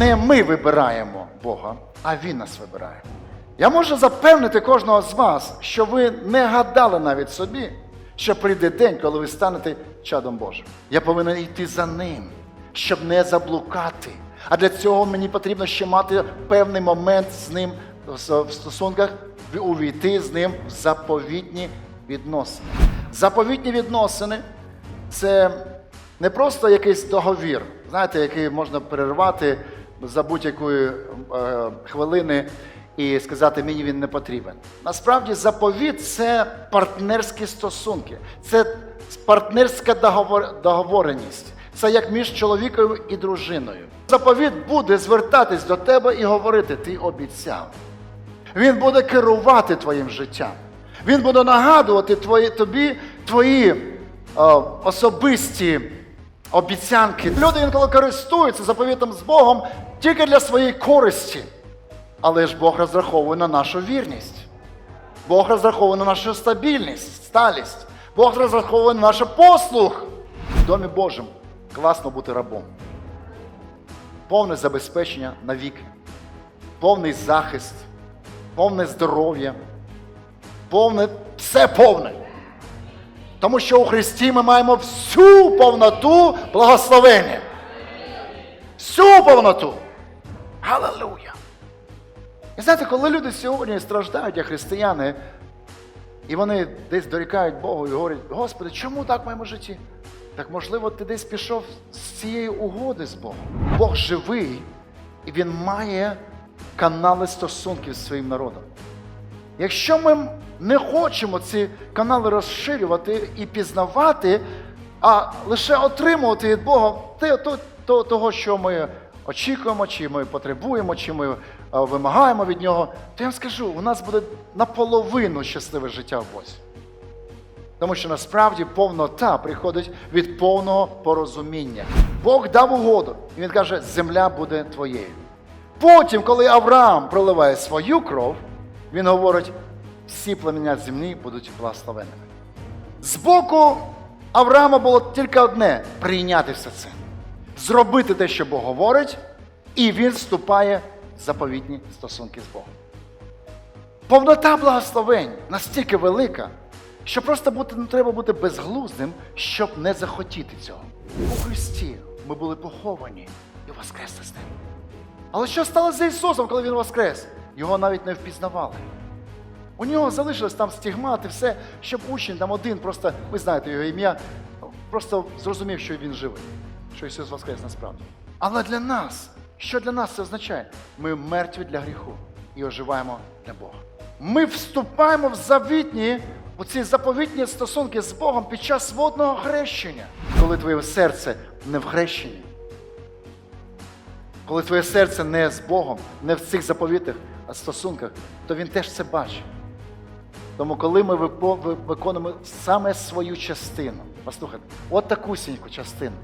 не ми вибираємо Бога, а Він нас вибирає. Я можу запевнити кожного з вас, що ви не гадали навіть собі, що прийде день, коли ви станете чадом Божим. Я повинен йти за ним, щоб не заблукати. А для цього мені потрібно ще мати певний момент з ним в стосунках, увійти з ним в заповітні відносини. Заповітні відносини це не просто якийсь договір, знаєте, який можна перервати за будь-якої е, хвилини і сказати, мені він не потрібен. Насправді, заповіт це партнерські стосунки, це партнерська договор- договореність. Це як між чоловіком і дружиною. Заповіт буде звертатись до тебе і говорити: ти обіцяв. Він буде керувати твоїм життям. Він буде нагадувати твої, тобі твої е, особисті обіцянки. Люди інколи користуються заповітом з Богом тільки для своєї користі. Але ж Бог розраховує на нашу вірність. Бог розраховує на нашу стабільність, сталість. Бог розраховує на наш послуг. В домі Божому класно бути рабом. Повне забезпечення на вік, повний захист, повне здоров'я, повне, все повне. Тому що у Христі ми маємо всю повноту благословення. Всю повноту. Галилуя! І знаєте, коли люди сьогодні страждають, як християни, і вони десь дорікають Богу і говорять, Господи, чому так в моєму житті? Так можливо, ти десь пішов з цієї угоди з Богом. Бог живий, і Він має канали стосунків з своїм народом. Якщо ми не хочемо ці канали розширювати і пізнавати, а лише отримувати від Бога те, то, то, того, що ми очікуємо, чи ми потребуємо, чи ми е, вимагаємо від нього, то я вам скажу, у нас буде наполовину щасливе життя в Бозі. Тому що насправді повнота приходить від повного порозуміння. Бог дав угоду, і він каже, земля буде твоєю. Потім, коли Авраам проливає свою кров, він говорить, всі племена землі будуть благословенними. З боку Авраама було тільки одне прийняти все це, зробити те, що Бог говорить, і він вступає в заповітні стосунки з Богом. Повнота благословень настільки велика, що просто бути, не треба бути безглуздим, щоб не захотіти цього. У Христі ми були поховані і воскресли з ним. Але що сталося з Ісусом, коли Він воскрес? Його навіть не впізнавали. У нього залишилось там стігмати, все, щоб учень там один, просто, ви знаєте його ім'я, просто зрозумів, що він живий, що Ісус воскрес насправді. Але для нас, що для нас це означає? Ми мертві для гріху і оживаємо для Бога. Ми вступаємо в завітні, у ці заповітні стосунки з Богом під час водного хрещення, коли твоє серце не в хрещенні. Коли твоє серце не з Богом, не в цих заповітних стосунках, то він теж це бачить. Тому, коли ми виконуємо саме свою частину, послухайте, от такусіньку частину,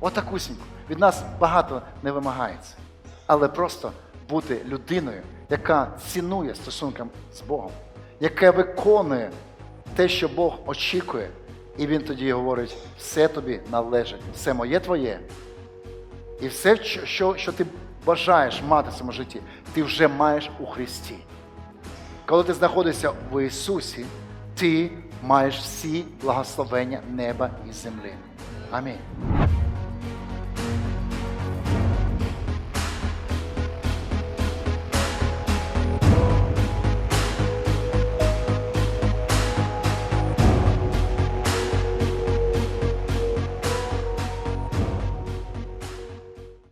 от такусіньку, від нас багато не вимагається. Але просто бути людиною, яка цінує стосункам з Богом, яка виконує те, що Бог очікує, і Він тоді говорить: все тобі належить, все моє твоє, і все, що, що, ти бажаєш мати в своєму житті, ти вже маєш у Христі. Коли ти знаходишся в Ісусі, ти маєш всі благословення неба і землі. Амінь.